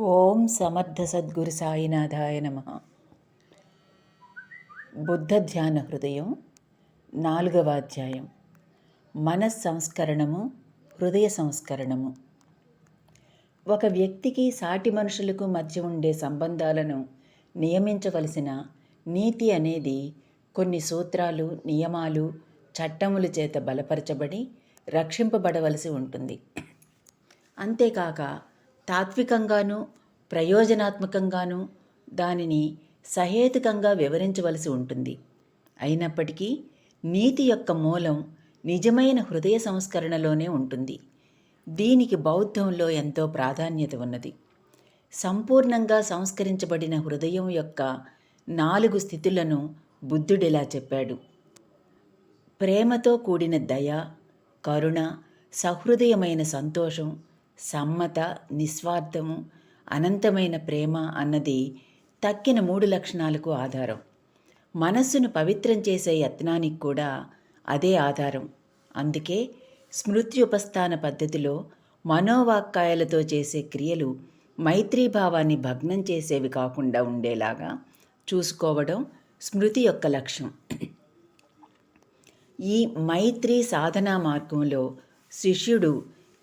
ఓం సమర్థ సద్గురు సాయినాథాయ నమ. బుద్ధ ధ్యాన హృదయం నాలుగవ అధ్యాయం. మనస్సంస్కరణము హృదయ సంస్కరణము. ఒక వ్యక్తికి సాటి మనుషులకు మధ్య ఉండే సంబంధాలను నియమించవలసిన నీతి అనేది కొన్ని సూత్రాలు నియమాలు చట్టముల చేత బలపరచబడి రక్షింపబడవలసి ఉంటుంది. అంతేకాక తాత్వికంగాను ప్రయోజనాత్మకంగాను దానిని సహేతుకంగా వివరించవలసి ఉంటుంది. అయినప్పటికీ నీతి యొక్క మూలం నిజమైన హృదయ సంస్కరణలోనే ఉంటుంది. దీనికి బౌద్ధంలో ఎంతో ప్రాధాన్యత ఉన్నది. సంపూర్ణంగా సంస్కరించబడిన హృదయం యొక్క నాలుగు స్థితులను బుద్ధుడిలా చెప్పాడు. ప్రేమతో కూడిన దయ కరుణ సహృదయమైన సంతోషం సమ్మత నిస్వార్థము అనంతమైన ప్రేమ అన్నది తక్కిన మూడు లక్షణాలకు ఆధారం. మనస్సును పవిత్రం చేసే యత్నానికి కూడా అదే ఆధారం. అందుకే స్మృత్యుపస్థాన పద్ధతిలో మనోవాక్కాయలతో చేసే క్రియలు మైత్రీభావాన్ని భగ్నం చేసేవి కాకుండా ఉండేలాగా చూసుకోవడం స్మృతి యొక్క లక్ష్యం ఈ మైత్రి సాధనా మార్గంలో శిష్యుడు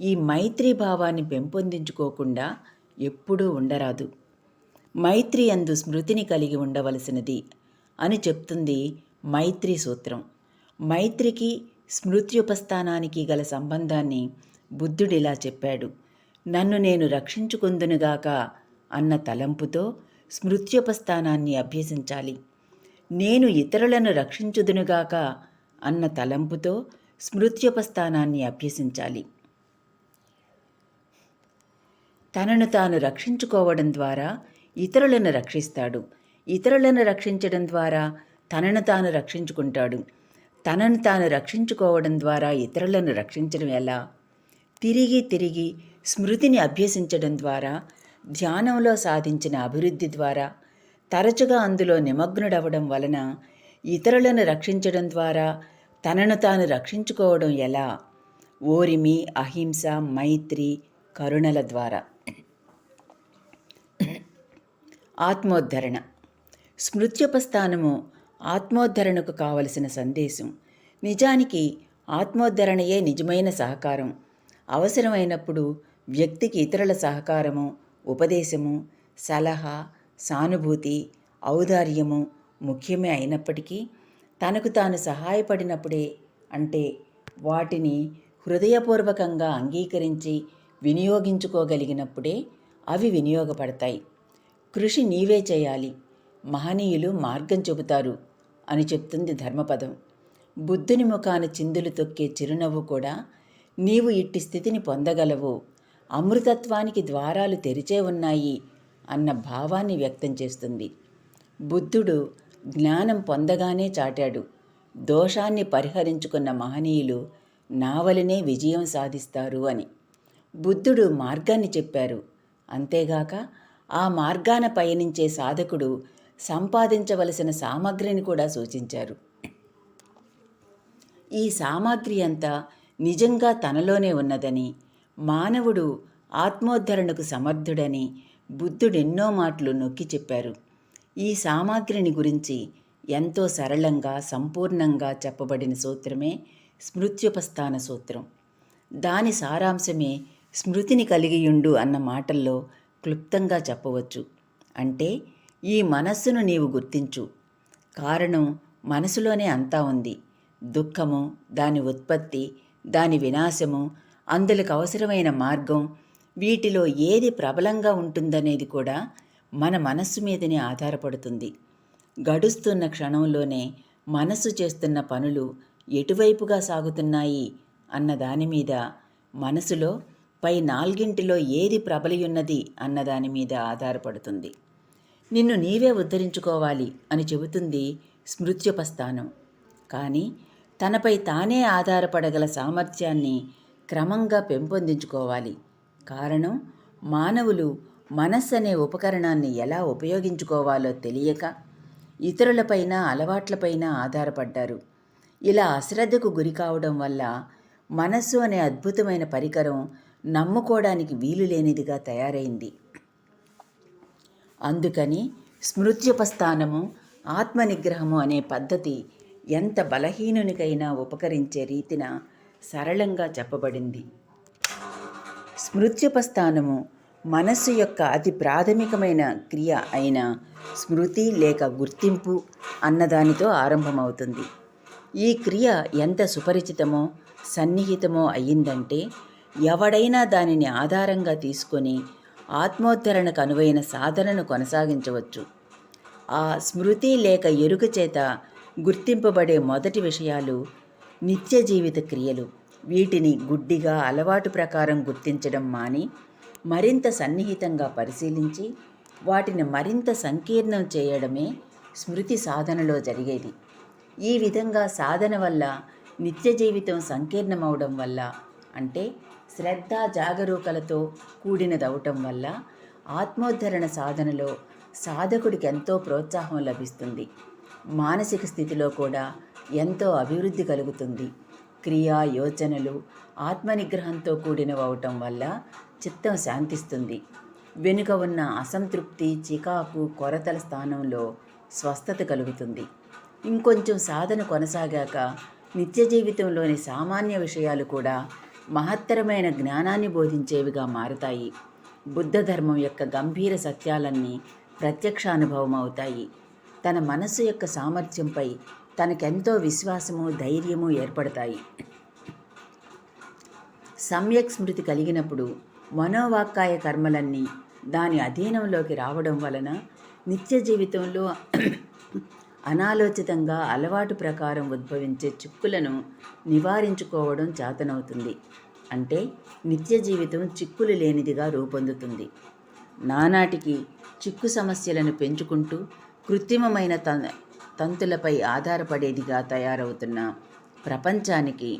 ఈ మైత్రీ భావాన్ని పెంపొందించుకోకుండా ఎప్పుడూ ఉండరాదు. మైత్రి అందు స్మృతిని కలిగి ఉండవలసినది అని చెప్తుంది మైత్రి సూత్రం. మైత్రికి స్మృత్యుపస్థానానికి గల సంబంధాన్ని బుద్ధుడిలా చెప్పాడు. నన్ను నేను రక్షించుకుందునుగాక అన్న తలంపుతో స్మృత్యుపస్థానాన్ని అభ్యసించాలి. నేను ఇతరులను రక్షించుదునుగాక అన్న తలంపుతో స్మృత్యుపస్థానాన్ని అభ్యసించాలి. తనను తాను రక్షించుకోవడం ద్వారా ఇతరులను రక్షిస్తాడు. ఇతరులను రక్షించడం ద్వారా తనను తాను రక్షించుకుంటాడు. తనను తాను రక్షించుకోవడం ద్వారా ఇతరులను రక్షించడం ఎలా? తిరిగి తిరిగి స్మృతిని అభ్యసించడం ద్వారా ధ్యానంలో సాధించిన అభివృద్ధి ద్వారా తరచుగా అందులో నిమగ్నుడవడం వలన ఇతరులను రక్షించడం ద్వారా తనను తాను రక్షించుకోవడం ఎలా? ఓరిమి అహింస మైత్రి కరుణల ద్వారా. ఆత్మోద్ధరణ. స్మృత్యుపస్థానము ఆత్మోద్ధరణకు కావలసిన సందేశం. నిజానికి ఆత్మోద్ధరణయే నిజమైన సహకారం. అవసరమైనప్పుడు వ్యక్తికి ఇతరుల సహకారము ఉపదేశము సలహా సానుభూతి ఔదార్యము ముఖ్యమే అయినప్పటికీ తనకు తాను సహాయపడినప్పుడే అంటే వాటిని హృదయపూర్వకంగా అంగీకరించి వినియోగించుకోగలిగినప్పుడే అవి వినియోగపడతాయి. కృషి నీవే చేయాలి. మహనీయులు మార్గం చెబుతారు అని చెప్తుంది ధర్మపదం. బుద్ధుని ముఖాన చిందులు తొక్కే చిరునవ్వు కూడా నీవు ఇట్టి స్థితిని పొందగలవు. అమృతత్వానికి ద్వారాలు తెరిచే ఉన్నాయి అన్న భావాన్ని వ్యక్తం చేస్తుంది. బుద్ధుడు జ్ఞానం పొందగానే చాటాడు. దోషాన్ని పరిహరించుకున్న మహనీయులు నావలనే విజయం సాధిస్తారు అని. బుద్ధుడు మార్గాన్ని చెప్పారు. అంతేగాక ఆ మార్గాన పయనించే సాధకుడు సంపాదించవలసిన సామగ్రిని కూడా సూచించారు. ఈ సామాగ్రి అంతా నిజంగా తనలోనే ఉన్నదని మానవుడు ఆత్మోద్ధరణకు సమర్థుడని బుద్ధుడెన్నో మాటలు నొక్కి చెప్పారు. ఈ సామాగ్రిని గురించి ఎంతో సరళంగా సంపూర్ణంగా చెప్పబడిన సూత్రమే స్మృత్యుపస్థాన సూత్రం. దాని సారాంశమే స్మృతిని కలిగియుండు అన్న మాటల్లో క్లుప్తంగా చెప్పవచ్చు. అంటే ఈ మనస్సును నీవు గుర్తించు. కారణం మనసులోనే అంతా ఉంది. దుఃఖము దాని ఉత్పత్తి దాని వినాశము అందులకు అవసరమైన మార్గం వీటిలో ఏది ప్రబలంగా ఉంటుందనేది కూడా మన మనస్సు మీదనే ఆధారపడుతుంది. గడుస్తున్న క్షణంలోనే మనస్సు చేస్తున్న పనులు ఎటువైపుగా సాగుతున్నాయి అన్న దాని మీద మనసులో పై నాలుగింటిలో ఏది ప్రబలియున్నది అన్నదాని మీద ఆధారపడుతుంది. నిన్ను నీవే ఉద్ధరించుకోవాలి అని చెబుతుంది స్మృత్యుపస్థానం. కానీ తనపై తానే ఆధారపడగల సామర్థ్యాన్ని క్రమంగా పెంపొందించుకోవాలి. కారణం మానవులు మనస్సు అనే ఉపకరణాన్ని ఎలా ఉపయోగించుకోవాలో తెలియక ఇతరులపైన అలవాట్లపైన ఆధారపడ్డారు. ఇలా అశ్రద్ధకు గురి కావడం వల్ల మనస్సు అనే అద్భుతమైన పరికరం నమ్ముకోవడానికి వీలు లేనిదిగా తయారైంది. అందుకని స్మృత్యుపస్థానము ఆత్మనిగ్రహము అనే పద్ధతి ఎంత బలహీనునికైనా ఉపకరించే రీతిన సరళంగా చెప్పబడింది. స్మృత్యుపస్థానము మనస్సు యొక్క అతి ప్రాథమికమైన క్రియ అయిన స్మృతి లేక గుర్తింపు అన్నదానితో ఆరంభమవుతుంది. ఈ క్రియ ఎంత సుపరిచితమో సన్నిహితమో అయ్యిందంటే ఎవడైనా దానిని ఆధారంగా తీసుకొని ఆత్మోద్ధరణకు అనువైన సాధనను కొనసాగించవచ్చు. ఆ స్మృతి లేక ఎరుక చేత గుర్తింపబడే మొదటి విషయాలు నిత్య జీవిత క్రియలు. వీటిని గుడ్డిగా అలవాటు ప్రకారం గుర్తించడం మాని మరింత సన్నిహితంగా పరిశీలించి వాటిని మరింత సంకీర్ణం చేయడమే స్మృతి సాధనలో జరిగేది. ఈ విధంగా సాధన వల్ల నిత్య జీవితం సంకీర్ణమవడం వల్ల అంటే శ్రద్ధ జాగరూకలతో కూడినదవటం వల్ల ఆత్మోద్ధరణ సాధనలో సాధకుడికి ఎంతో ప్రోత్సాహం లభిస్తుంది. మానసిక స్థితిలో కూడా ఎంతో అభివృద్ధి కలుగుతుంది. క్రియా యోచనలు ఆత్మనిగ్రహంతో కూడినవవటం వల్ల చిత్తం శాంతిస్తుంది. వెనుక ఉన్న అసంతృప్తి చికాకు కొరతల స్థానంలో స్వస్థత కలుగుతుంది. ఇంకొంచెం సాధన కొనసాగాక నిత్య జీవితంలోని సామాన్య విషయాలు కూడా మహత్తరమైన జ్ఞానాన్ని బోధించేవిగా మారుతాయి. బుద్ధ ధర్మం యొక్క గంభీర సత్యాలన్నీ ప్రత్యక్షానుభవం అవుతాయి తన మనస్సు యొక్క సామర్థ్యంపై తనకెంతో విశ్వాసము ధైర్యము ఏర్పడతాయి. సమ్యక్ స్మృతి కలిగినప్పుడు మనోవాక్కాయ కర్మలన్నీ దాని అధీనంలోకి రావడం వలన నిత్య జీవితంలో అనాలోచితంగా అలవాటు ప్రకారం ఉద్భవించే చిక్కులను నివారించుకోవడం చేతనవుతుంది. అంటే నిత్య జీవితం చిక్కులు లేనిదిగా రూపొందుతుంది. నానాటికి చిక్కు సమస్యలను పెంచుకుంటూ కృత్రిమమైన త తంతులపై ఆధారపడేదిగా తయారవుతున్న ప్రపంచానికి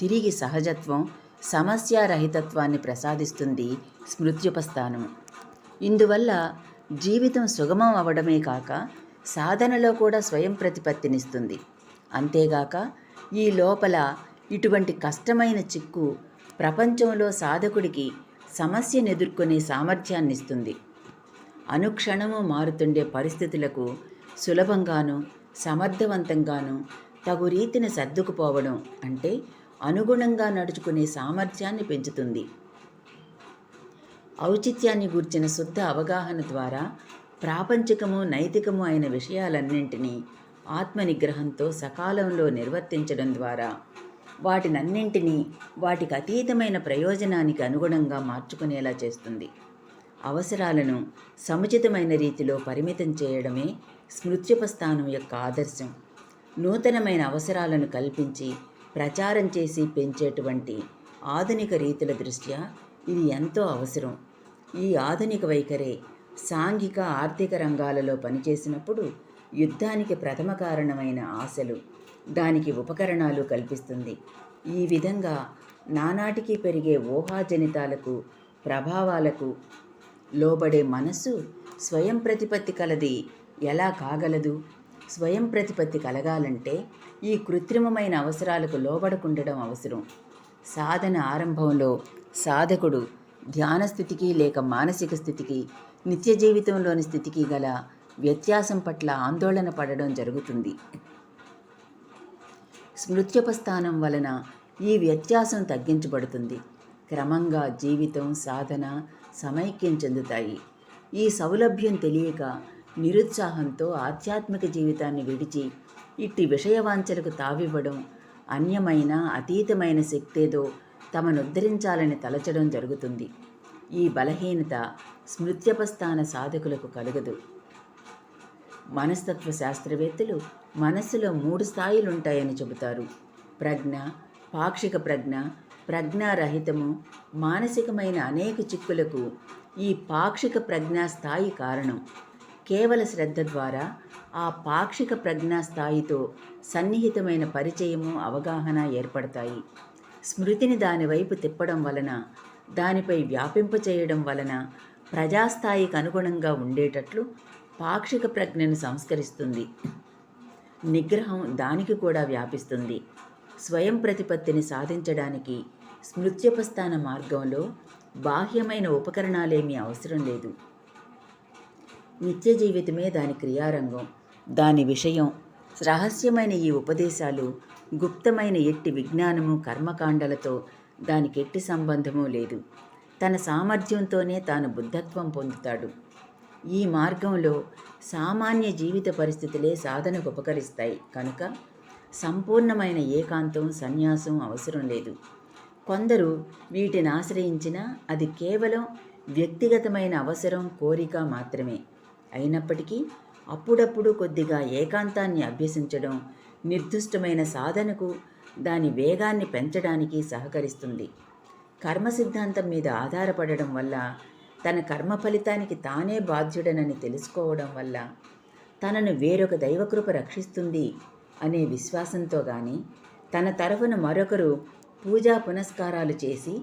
తిరిగి సహజత్వం సమస్యారహితత్వాన్ని ప్రసాదిస్తుంది స్మృత్యుపస్థానం. ఇందువల్ల జీవితం సుగమం అవడమే కాక సాధనలో కూడా స్వయం ప్రతిపత్తినిస్తుంది. అంతేగాక ఈ లోపల ఇటువంటి కష్టమైన చిక్కు ప్రపంచంలో సాధకుడికి సమస్యను ఎదుర్కొనే సామర్థ్యాన్ని ఇస్తుంది అనుక్షణము మారుతుండే పరిస్థితులకు సులభంగాను సమర్థవంతంగాను తగు రీతిని సర్దుకుపోవడం అంటే అనుగుణంగా నడుచుకునే సామర్థ్యాన్ని పెంచుతుంది. ఔచిత్యాన్ని గూర్చిన శుద్ధ అవగాహన ద్వారా ప్రాపంచికము నైతికము అయిన విషయాలన్నింటినీ ఆత్మనిగ్రహంతో సకాలంలో నిర్వర్తించడం ద్వారా వాటినన్నింటినీ వాటికి అతీతమైన ప్రయోజనానికి అనుగుణంగా మార్చుకునేలా చేస్తుంది. అవసరాలను సముచితమైన రీతిలో పరిమితం చేయడమే స్మృత్యుపస్థానం యొక్క ఆదర్శం. నూతనమైన అవసరాలను కల్పించి ప్రచారం చేసి పెంచేటువంటి ఆధునిక రీతుల దృష్ట్యా ఇది ఎంతో అవసరం. ఈ ఆధునిక వైఖరే సాంఘిక ఆర్థిక రంగాలలో పనిచేసినప్పుడు యుద్ధానికి ప్రథమ కారణమైన ఆశలు దానికి ఉపకరణాలు కల్పిస్తుంది. ఈ విధంగా నానాటికి పెరిగే ఊహాజనితాలకు ప్రభావాలకు లోబడే మనస్సు స్వయం ప్రతిపత్తి కలది ఎలా కాగలదు? స్వయం ప్రతిపత్తి కలగాలంటే ఈ కృత్రిమమైన అవసరాలకు లోబడకుండడం అవసరం. సాధన ఆరంభంలో సాధకుడు ధ్యాన స్థితికి లేక మానసిక స్థితికి నిత్య జీవితంలోని స్థితికి గల వ్యత్యాసం పట్ల ఆందోళన పడడం జరుగుతుంది. స్మృత్యపస్థానం వలన ఈ వ్యత్యాసం తగ్గించబడుతుంది. క్రమంగా జీవితం సాధన సమైక్యం చెందుతాయి. ఈ సౌలభ్యం తెలియక నిరుత్సాహంతో ఆధ్యాత్మిక జీవితాన్ని విడిచి ఇట్టి విషయవాంఛలకు తావివ్వడం అన్యమైన అతీతమైన శక్తేదో తమనుద్ధరించాలని తలచడం జరుగుతుంది. ఈ బలహీనత స్మృత్యపస్థాన సాధకులకు కలగదు. మనస్తత్వ శాస్త్రవేత్తలు మనస్సులో మూడు స్థాయిలు ఉంటాయని చెబుతారు. ప్రజ్ఞ పాక్షిక ప్రజ్ఞ ప్రజ్ఞారహితము మానసికమైన అనేక చిక్కులకు ఈ పాక్షిక ప్రజ్ఞా స్థాయి కారణం. కేవల శ్రద్ధ ద్వారా ఆ పాక్షిక ప్రజ్ఞా స్థాయితో సన్నిహితమైన పరిచయము అవగాహన ఏర్పడతాయి. స్మృతిని దానివైపు తిప్పడం వలన దానిపై వ్యాపింపచేయడం వలన ప్రజాస్థాయికి అనుగుణంగా ఉండేటట్లు పాక్షిక ప్రజ్ఞను సంస్కరిస్తుంది. నిగ్రహం దానికి కూడా వ్యాపిస్తుంది. స్వయం ప్రతిపత్తిని సాధించడానికి స్మృత్యపస్థాన మార్గంలో బాహ్యమైన ఉపకరణాలేమీ అవసరం లేదు. నిత్య జీవితమే దాని క్రియారంగం దాని విషయం రహస్యమైన ఈ ఉపదేశాలు గుప్తమైన ఎట్టి విజ్ఞానము కర్మకాండలతో దానికి ఎట్టి సంబంధము లేదు. తన సామర్థ్యంతోనే తాను బుద్ధత్వం పొందుతాడు. ఈ మార్గంలో సామాన్య జీవిత పరిస్థితులే సాధనకు ఉపకరిస్తాయి. కనుక సంపూర్ణమైన ఏకాంతం సన్యాసం అవసరం లేదు. కొందరు వీటిని ఆశ్రయించినా అది కేవలం వ్యక్తిగతమైన అవసరం కోరిక మాత్రమే. అయినప్పటికీ అప్పుడప్పుడు కొద్దిగా ఏకాంతాన్ని అభ్యసించడం నిర్దిష్టమైన సాధనకు దాని వేగాన్ని పెంచడానికి సహకరిస్తుంది. కర్మ సిద్ధాంతం మీద ఆధారపడడం వల్ల తన కర్మ ఫలితానికి తానే బాధ్యుడనని తెలుసుకోవడం వల్ల తనను వేరొక దైవకృప రక్షిస్తుంది అనే విశ్వాసంతో గాని తన తరఫున మరొకరు పూజా పునస్కారాలు చేసి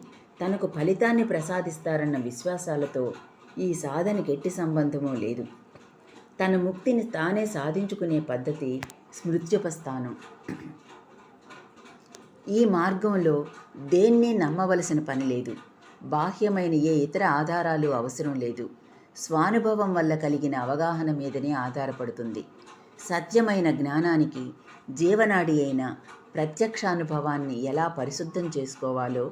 తనకు ఫలితాన్ని ప్రసాదిస్తారన్న విశ్వాసాలతో ఈ సాధనకి ఎట్టి సంబంధమూ లేదు. తన ముక్తిని తానే సాధించుకునే పద్ధతి స్మృత్యుపస్థానం. ఈ మార్గంలో దేన్ని నమ్మవలసిన పని లేదు. బాహ్యమైన ఏ ఇతర ఆధారాలు అవసరం లేదు. స్వానుభవం వల్ల కలిగిన అవగాహన మీదనే ఆధారపడుతుంది. సత్యమైన జ్ఞానానికి జీవనాడి అయిన ప్రత్యక్షానుభవాన్ని ఎలా పరిశుద్ధం చేసుకోవాలో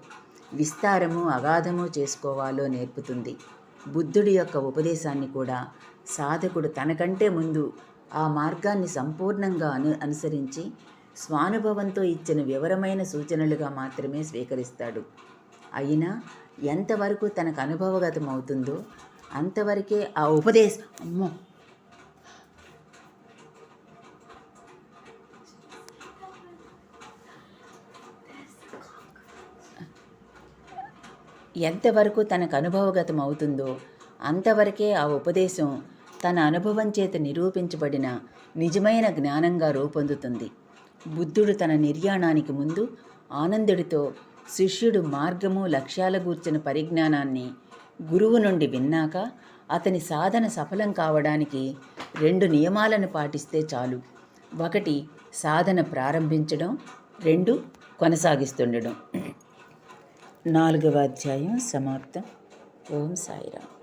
విస్తారము అగాధము చేసుకోవాలో నేర్పుతుంది. బుద్ధుడి యొక్క ఉపదేశాన్ని కూడా సాధకుడు తనకంటే ముందు ఆ మార్గాన్ని సంపూర్ణంగా అను అనుసరించి స్వానుభవంతో ఇచ్చిన వివరమైన సూచనలుగా మాత్రమే స్వీకరిస్తాడు. అయినా ఎంతవరకు తనకు అనుభవగతం అవుతుందో అంతవరకే ఆ ఉపదేశం అమ్మో! ఎంతవరకు తనకు అనుభవగతం అవుతుందో అంతవరకే ఆ ఉపదేశం తన అనుభవం చేత నిరూపించబడిన నిజమైన జ్ఞానంగా రూపొందుతుంది. బుద్ధుడు తన నిర్యాణానికి ముందు ఆనందుడితో శిష్యుడు మార్గము లక్ష్యాల గూర్చిన పరిజ్ఞానాన్ని గురువు నుండి విన్నాక అతని సాధన సఫలం కావడానికి రెండు నియమాలను పాటిస్తే చాలు. ఒకటి సాధన ప్రారంభించడం. రెండు కొనసాగిస్తుండడం. నాలుగవ అధ్యాయం సమాప్తం. ఓం సాయిరామ్.